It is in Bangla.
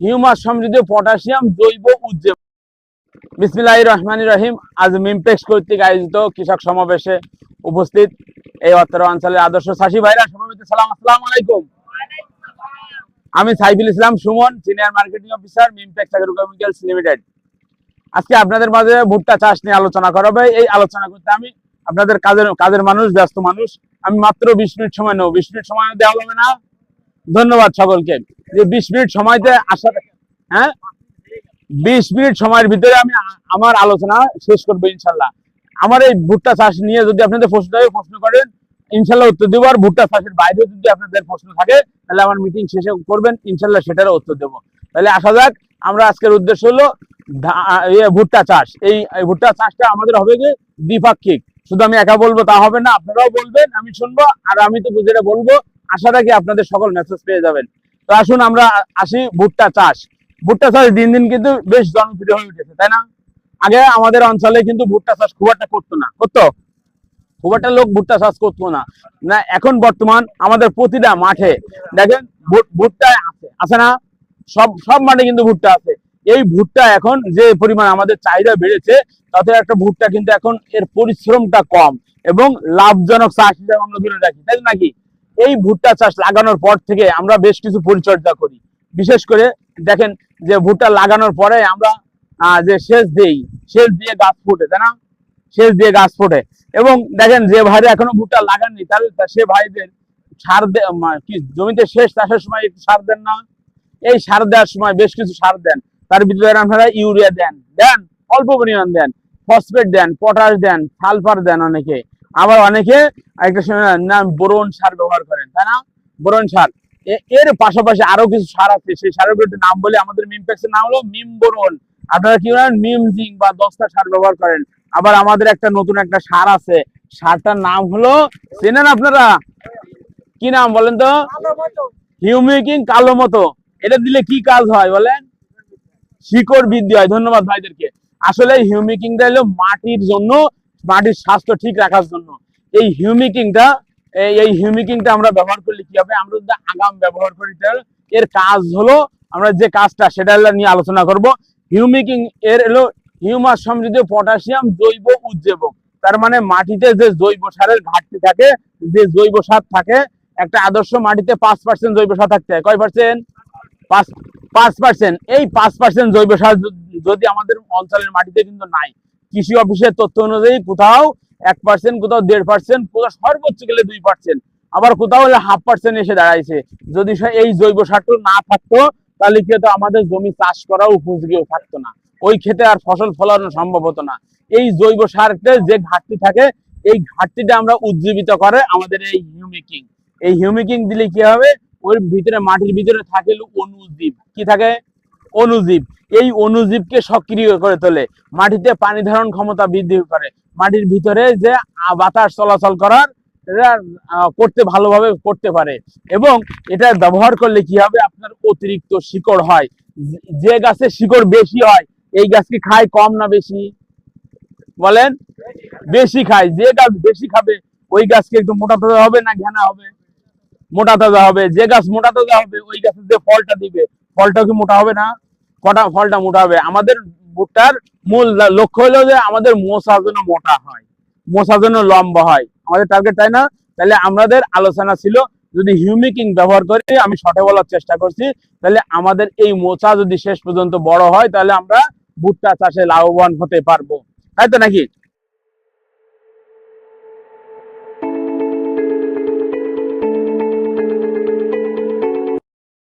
হিউমাস সমৃদ্ধ পটাশিয়াম জৈব উজ্জীব বিসমিল্লাহ রহমান রহিম। আজ মিমপেক্স কর্তৃক আয়োজিত কৃষক সমাবেশে উপস্থিত এই অত্তর অঞ্চলের আদর্শ চাষী ভাইরা, সমাবেত সালাম। আসসালামু আলাইকুম। আমি Saiful Islam Suman, senior marketing officer Mimpex agrochemicals limited. আজকে আপনাদের মাঝে ভুট্টা চাষ নিয়ে আলোচনা করা হবে এই আলোচনা করতে আমি আপনাদের কাজের কাজের মানুষ, ব্যস্ত মানুষ। আমি মাত্র বিশ মিনিট সময় নেব। বিশ মিনিট সময় দেওয়া হবে না। ধন্যবাদ সকলকে। যে বিশ মিনিট সময়তে আসা হ্যাঁ? বিশ মিনিট সময়ের ভিতরে আমি আমার আলোচনা শেষ করব ইনশাল্লাহ। আমার এই ভুট্টা চাষ নিয়ে যদি আপনাদের প্রশ্ন থাকে, প্রশ্ন করেন, ইনশাল্লাহ উত্তর দেবো। আর ভুট্টা চাষের বাইরে যদি আপনাদের প্রশ্ন থাকে, তাহলে আমার মিটিং শেষে করবেন, ইনশাল্লাহ সেটারও উত্তর দেবো। তাহলে আসা যাক, আমরা আজকের উদ্দেশ্য হলো ভুট্টা চাষ। এই ভুট্টা চাষটা আমাদের হবে যে দ্বিপাক্ষিক। শুধু আমি একা বলব তা হবে না, আপনারাও বলবেন, আমি শুনব, আর আমি তো যেটা বলব। আশা রাখি আপনাদের সকল মেসেজ পেয়ে যাবেন। তো আসুন আমরা আসি ভুট্টা চাষ। ভুট্টা চাষ দিন দিন কিন্তু বেশ জনপ্রিয় হয়ে উঠেছে, তাই না? আগে আমাদের অঞ্চলে কিন্তু ভুট্টা চাষ খুব একটা করতো না, করতো? খুব একটা লোক ভুট্টা চাষ করতো না। না, এখন বর্তমান আমাদের প্রতিটা মাঠে দেখেন ভুট্টা আছে আছে না? সব সব মাঠে কিন্তু ভুট্টা আছে। এই ভুট্টা এখন যে পরিমাণ আমাদের চাহিদা বেড়েছে, তাতে একটা ভুট্টা কিন্তু এখন এর পরিশ্রমটা কম এবং লাভজনক চাষ হিসাবে আমরা ধরে রাখি, তাই নাকি? এই ভুট্টা চাষ লাগানোর পর থেকে আমরা বেশ কিছু পরিচর্যা করি। বিশেষ করে দেখেন যে ভুট্টা লাগানোর পরে আমরা যে সেচ দেই, সেচ দিয়ে গাছ ফোটে, তাই না? সেচ দিয়ে গাছ ফোটে। এবং দেখেন যে ভাইরা এখনও ভুট্টা লাগাননি, তাহলে সে ভাইদের সার কি জমিতে শেষ চাষের সময় একটু সার দেন না? এই সার দেওয়ার সময় বেশ কিছু সার দেন। তার ভিতরে আপনারা ইউরিয়া দেন দেন, অল্প পরিমাণ দেন, ফসফেট দেন, পটাশ দেন, সালফার দেন অনেকে। আবার অনেকে একটা নাম বোরন সার ব্যবহার করেন, তাই না? বোরন সার। এর পাশাপাশি আরও কিছু সার আছে, সেই সারের একটু নাম বলে আমাদের মিমপ্যাক্সের নাম হলো মিম বোরন। আপনারা কি বলেন মিম জিং বা দশটা সার ব্যবহার করেন। আবার আমাদের একটা নতুন একটা সার আছে, সারটার নাম হলো, চেনেন আপনারা? কি নাম বলেন তো? হিউমিকিং কালো মতো। এটা দিলে কি কাজ হয় বলেন? শিকড় বৃদ্ধি হয়। ধন্যবাদ ভাইদেরকে। আসলে হিউমিকিংটা হলো মাটির জন্য মাটির স্বাস্থ্য ঠিক রাখার জন্য। এই হিউমিকিংটা এই- হিউমিকিংটা আমরা ব্যবহার করলে কি হবে? আমরা যদি আগাম ব্যবহার করি তাহলে এর কাজ হলো আমরা যে কাজটা সেটা নিয়ে আলোচনা করব। হিউমিকিং এর হলো হিউমাস সমৃদ্ধ পটাশিয়াম জৈব উজ্জীবক। তার মানে মাটিতে যে জৈব সারের ঘাটতি থাকে, যে জৈব সার থাকে, একটা আদর্শ মাটিতে পাঁচ পার্সেন্ট জৈব সার থাকতে হয়। কয় পার্সেন্ট পাঁচ পার্সেন্ট এই পাঁচ পার্সেন্ট জৈব সার যদি আমাদের অঞ্চলের মাটিতে কিন্তু নাই কৃষি অফিসের তথ্য অনুযায়ী কোথাও এক পার্সেন্ট কোথাও দেড় পার্সেন্ট কোথাও সর্বোচ্চ গেলে দুই পার্সেন্ট আবার কোথাও হলে হাফ পার্সেন্ট এসে দাঁড়াইছে। যদি এই জৈব সারটা না থাকতো, তাহলে কি হতো? আমাদের জমি চাষ করাও উপযোগীও থাকতো না। ওই ক্ষেতে আর ফসল ফলানো সম্ভব হতো না। এই জৈব সারতে যে ঘাটতি থাকে, এই ঘাটতিটা আমরা উজ্জীবিত করে আমাদের এই হিউমিকিং এই হিউমিকিং দিলে কি হবে? ওর ভিতরে, মাটির ভিতরে থাকে অনুজীব। কি থাকে? অনুজীব। এই অনুজীবকে সক্রিয় করে তোলে। মাটিতে পানি ধারণ ক্ষমতা বৃদ্ধি করে। মাটির ভিতরে যে বাতাস চলাচল করার করতে ভালোভাবে করতে পারে। এবং এটা ব্যবহার করলে কি হবে? আপনার অতিরিক্ত শিকড় হয়। যে- গাছে শিকড় বেশি হয়, এই গাছ কি খায় কম না বেশি? বলেন? বেশি খায়। যে গাছ বেশি খাবে, ওই গাছকে একটু মোটা তাজা হবে না ঘেনা হবে? মোটা তাজা হবে। যে গাছ মোটা তাজা হবে, ওই গাছের যে ফলটা দিবে ফলটা কি মোটা হবে না? কটা ফলটা মোটা হবে? আমাদের ভুট্টার মূল লক্ষ্য হলো যে আমাদের মোসা যেন মোটা হয় মোসা যেন লম্বা হয়। আমাদের টার্গেট তাই না? তাহলে আমাদের আলোচনা ছিল যদি হিউমিকিং ব্যবহার করে, আমি সঠে বলার চেষ্টা করছি, তাহলে আমাদের এই মোচা যদি শেষ পর্যন্ত বড় হয়, তাহলে আমরা ভুট্টা চাষে লাভবান হতে পারব। তাই তো নাকি?